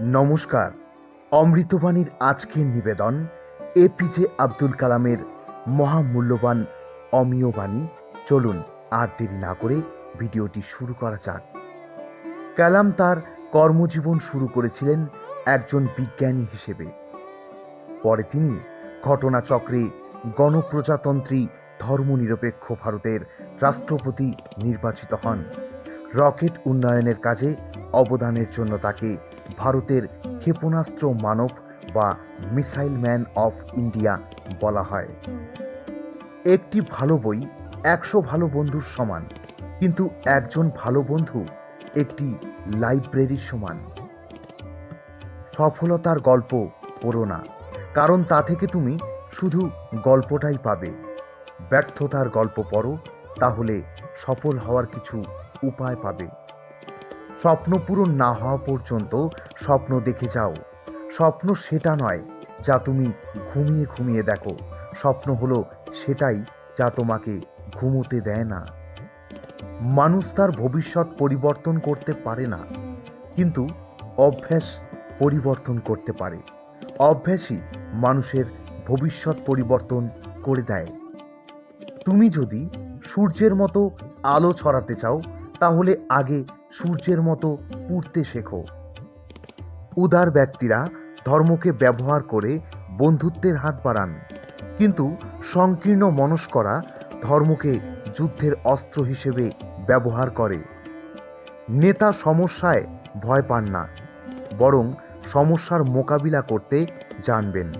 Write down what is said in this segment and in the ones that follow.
নমস্কার। অমৃতবাণীর আজকের নিবেদন এপিজে আব্দুল কালামের মহামূল্যবান অমীয় বাণী। চলুন আর দেরি না করে ভিডিওটি শুরু করা যাক। কালাম তার কর্মজীবন শুরু করেছিলেন একজন বিজ্ঞানী হিসেবে। পরে তিনি ঘটনাচক্রে গণপ্রজাতন্ত্রী ধর্মনিরপেক্ষ ভারতের রাষ্ট্রপতি নির্বাচিত হন। রকেট উন্নয়নের কাজে অবদানের জন্য তাকে ভারতের ক্ষেপণাস্ত্র মানব বা মিসাইল ম্যান অফ ইন্ডিয়া বলা হয়। একটি ভালো বই একশো ভালো বন্ধুর সমান, কিন্তু একজন ভালো বন্ধু একটি লাইব্রেরির সমান। সফলতার গল্প পড়ো না, কারণ তা থেকে তুমি শুধু গল্পটাই পাবে। ব্যর্থতার গল্প পড়ো, তাহলে সফল হওয়ার কিছু উপায় পাবে। স্বপ্ন পূরণ না হওয়া পর্যন্ত স্বপ্ন দেখে যাও। স্বপ্ন সেটা নয় যা তুমি ঘুমিয়ে ঘুমিয়ে দেখো। স্বপ্ন হলো সেটাই যা তোমাকে ঘুমোতে দেয় না। মানুষ তার ভবিষ্যৎ পরিবর্তন করতে পারে না, কিন্তু অভ্যাস পরিবর্তন করতে পারে। অভ্যাসই মানুষের ভবিষ্যৎ পরিবর্তন করে দেয়। তুমি যদি সূর্যের মতো আলো ছড়াতে চাও তাহলে আগে সূর্যের মতো পুড়তে শেখো। উদার ব্যক্তিরা ধর্মকে ব্যবহার করে বন্ধুত্বের হাত বাড়ান। কিন্তু সংকীর্ণ মনস্করা ধর্মকে যুদ্ধের অস্ত্র হিসেবে ব্যবহার করে। নেতা সমস্যায় ভয় পান না, বরং সমস্যার মোকাবিলা করতে জানবেন।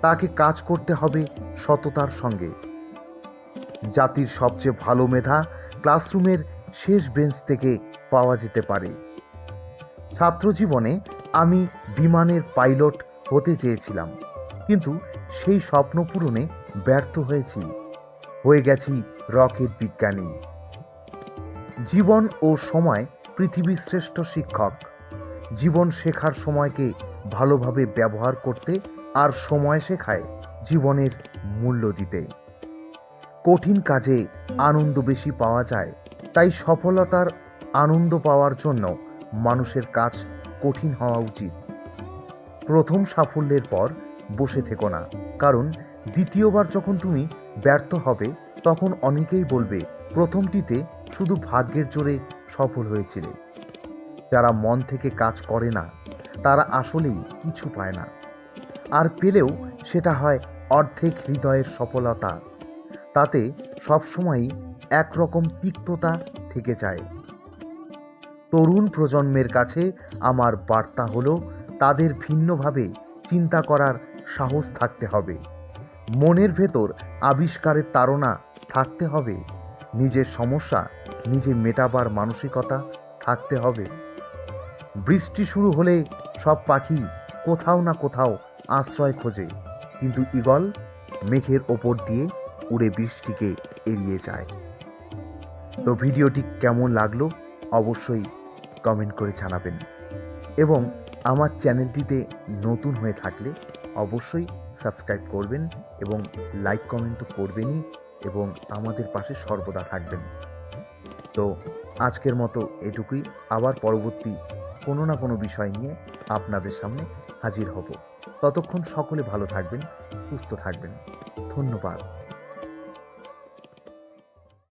তাকে কাজ করতে হবে সততার সঙ্গে। জাতির সবচেয়ে ভালো মেধা ক্লাসরুমের শেষ বেঞ্চ থেকে পাওয়া যেতে পারে। ছাত্র জীবনে আমি বিমানের পাইলট হতে চেয়েছিলাম, কিন্তু সেই স্বপ্ন পূরণে ব্যর্থ হয়েছি। হয়ে গেছি রকেট বিজ্ঞানী। জীবন ও সময় পৃথিবীর শ্রেষ্ঠ শিক্ষক। জীবন শেখার সময়কে ভালোভাবে ব্যবহার করতে আর সময় শেখায় জীবনের মূল্য দিতে। কঠিন কাজে আনন্দ বেশি পাওয়া যায়। তাই সফলতার আনন্দ পাওয়ার জন্য মানুষের কাজ কঠিন হওয়া উচিত। প্রথম সাফল্যের পর বসে থেকো না, কারণ দ্বিতীয়বার যখন তুমি ব্যর্থ হবে, তখন অনেকেই বলবে, প্রথমটিতে শুধু ভাগ্যের জোরে সফল হয়েছিলে। যারা মন থেকে কাজ করে না, তারা আসলেই কিছু পায় না। আর পেলেও সেটা হয় অর্ধেক হৃদয়ের সফলতা। তাতে সবসময়ই একরকম তিক্ততা থেকে যায়। তরুণ প্রজন্মের কাছে আমার বার্তা হলো, তাদের ভিন্নভাবে চিন্তা করার সাহস থাকতে হবে। মনের ভেতর আবিষ্কারের তাড়না থাকতে হবে। নিজের সমস্যা নিজে মেটাবার মানসিকতা থাকতে হবে। বৃষ্টি শুরু হলে সব পাখি কোথাও না কোথাও আশ্রয় খোঁজে। কিন্তু ঈগল মেঘের ওপর দিয়ে উড়ে বৃষ্টিকে এড়িয়ে যায়। তো ভিডিওটি কেমন লাগল অবশ্যই কমেন্ট করে জানাবেন। এবং আমার চ্যানেলটিতে নতুন হয়ে থাকলে অবশ্যই সাবস্ক্রাইব করবেন এবং লাইক কমেন্ট তো করবেনই এবং আমাদের পাশে সর্বদা থাকবেন। তো আজকের মতো এটুকুই। আবার পরবর্তী কোনো না কোনো বিষয় নিয়ে আপনাদের সামনে হাজির হব। ততক্ষণ সকলে ভালো থাকবেন, সুস্থ থাকবেন। ধন্যবাদ।